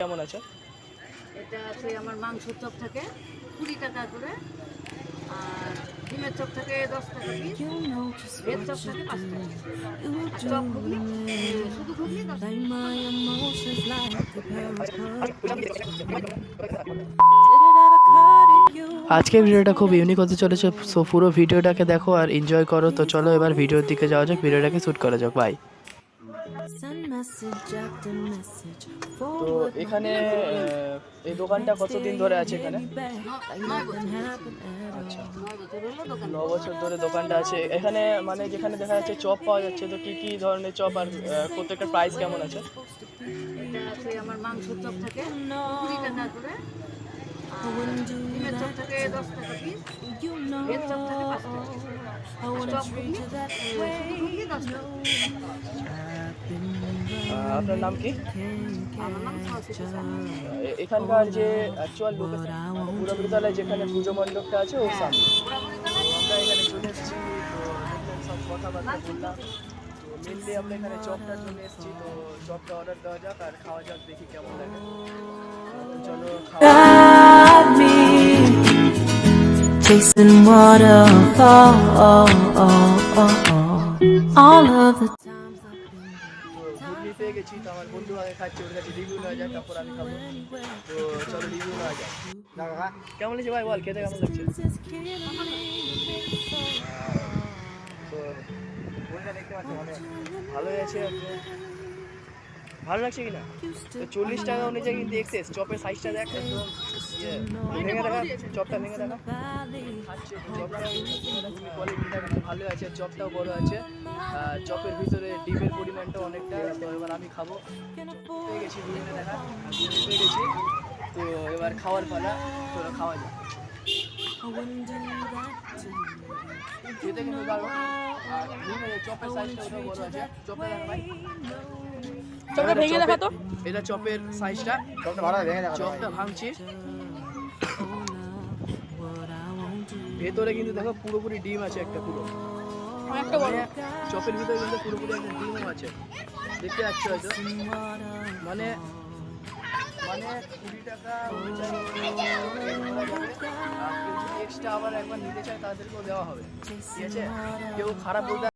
কেমন আছে? এটা আছে আমার মাংসের চপ থাকে কুড়ি টাকা করে। আর ডিমের চপ থাকে দশ টাকা পিস ভেজ চপ থাকে পাঁচ টাকা চপ ঘুগনি শুধু ঘুগনি দশ আজকের ভিডিওটা খুব ইউনিক হতে চলেছে সো পুরো ভিডিওটাকে দেখো আর এনজয় করো। তো চলো এবার ভিডিওর দিকে যাওয়া যাক ভিডিওটাকে শ্যুট করা যাক বাই তো এখানে এই দোকানটা কতদিন ধরে আছে এখানে? আচ্ছা। ন বছর ধরে দোকানটা আছে। এখানে মানে যেখানে দেখা যাচ্ছে চপ পাওয়া যাচ্ছে তো কি কি ধরনের চপ আর প্রত্যেকটা প্রাইস কেমন আছে? আমার মাংসের চপ থাকে। কুড়ি করে। টাকা আপনার নাম কি এখানকার যে অ্যাকচুয়াল লোকেশন পুরোপুরি তলায় যেখানে পুজো মণ্ডপটা আছে ওর সামনে আমরা এখানে চলে এসেছি তো সব কথাবার্তা বললাম মেনলি আমরা এখানে চপটার জন্য এসেছি তো চপটা অর্ডার দেওয়া যাক আর খাওয়া যাক দেখি কেমন লাগে চলো chasing waterfall all of the times গেছি তো আমার বন্ধু আগে খাচ্ছে ওর কাছে রিভিউ নেওয়া যাক তারপর আমি খাব। তো চলো রিভিউ নেওয়া যাক। কেমন লাগছে ভাই বল খেতে কেমন লাগছে? মানে ভালোই আছে ভালো লাগছে কিনা? চল্লিশ টাকা অনুযায়ী কিন্তু এক্সেস চপের সাইজটা দেখ। ইয়ে, ভেঙে দেখা চপটা ভেঙে দেখা ভালো আছে চপটাও বড় আছে। আর চপের ভিতরে ডিমের পরিমাণটা অনেকটা তো এবার আমি খাব। পেয়ে গেছি দুজনে দেখা। পেয়ে গেছি। তো এবার খাওয়ার পালা চলো খাওয়া যায় খেতে কিন্তু দারুণ। আর চপের সাইজটা ওটাও বড় আছে। চপটা দেখ ভাই। চপটা ভেঙে দেখা তো। এটা চপের সাইজটা ভালো চপটা ভাঙছি। ভেতরে কিন্তু দেখো পুরোপুরি ডিম আছে একটা পুরো। একটা বড়। চপের ভিতরে কিন্তু পুরোপুরি একটা ডিমও আছে। দেখতে পাচ্ছ হয়তো? মানে মানে কুড়ি টাকা এক্সট্রা আবার একবার নিতে চায় তাদেরকেও দেওয়া হবে। ঠিক আছে? কেউ খারাপ বলতে